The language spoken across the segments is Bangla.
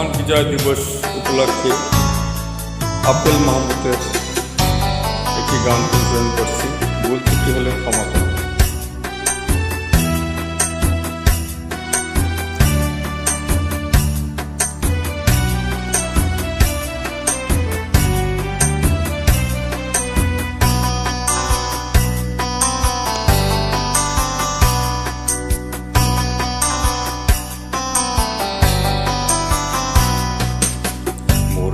মহান বিজয় দিবস উপলক্ষে আব্দুল মাহমুদের একটি গান পরিবেশন করছি। ভুল ত্রুটি হলে ক্ষমা করুন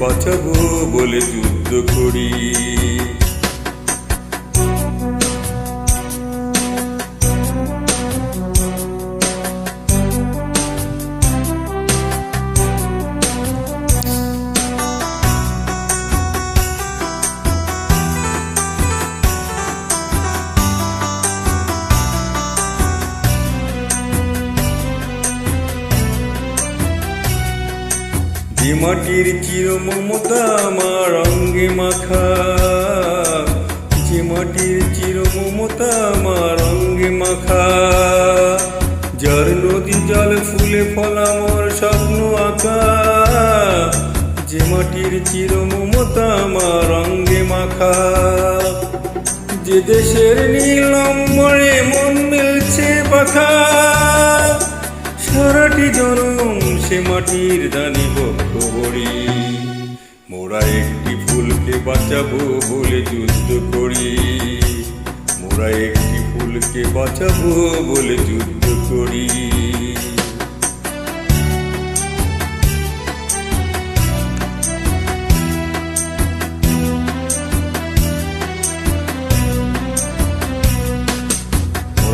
বাঁচাবো বলে যুদ্ধ করি। যে মাটির চির মমতা আমার অঙ্গে মাখা। যে মাটির চির মমতা আমার অঙ্গে মাখা। যার নদী জল ফুলে ফলা আমার স্বপ্ন আঁকা। যে মাটির চির মমতা আমার অঙ্গে মাখা। যে দেশের নীলম্বরে মন মিলছে পাখা। সারাটি জনম, সে মাটির দানি ভক্ত বড়ি মোরা একটি ফুলকে বাঁচাবো বলে যুদ্ধ করি। মোরা একটি ফুলকে বাঁচাবো বলে যুদ্ধ করি।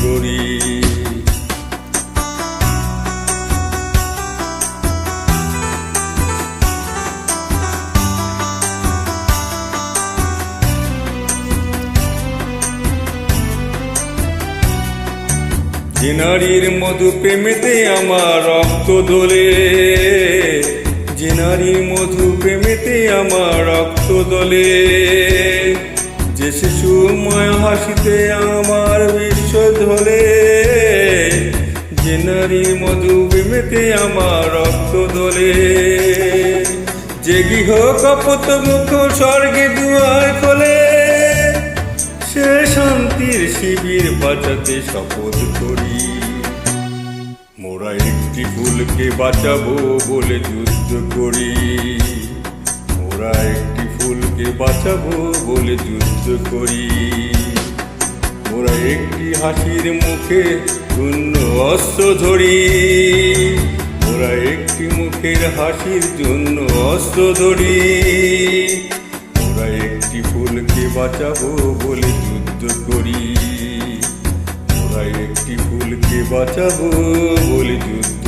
করি। যে নারীর মধু প্রেমেতে আমার রক্ত দোলে যে নারীর মধু প্রেমেতে আমার রক্ত দোলে, যে শিশুময় হাসিতে আমার ধরে যে নারীর মধু প্রেমেতে আমার রক্ত দোলে। যে গৃহ কপত মুখ স্বর্গে দুয়ার খোলে, সে শান্তির শিবির বাঁচাতে শপথ করি। মোরা একটি ফুলকে বাঁচাবো বলে যুদ্ধ করি। মোরা একটি ফুলকে বাঁচাবো বলে যুদ্ধ করি। মোরা একটি হাসির মুখে শূন্য অস্ত্র ধরি। ওরা একটি মুখের হাসির জন্য অস্ত্র ধরি। মোরা একটি ফুলকে বাঁচাবো বলে যুদ্ধ করি। মোরা একটি ফুলকে বাঁচাবো বলে যুদ্ধ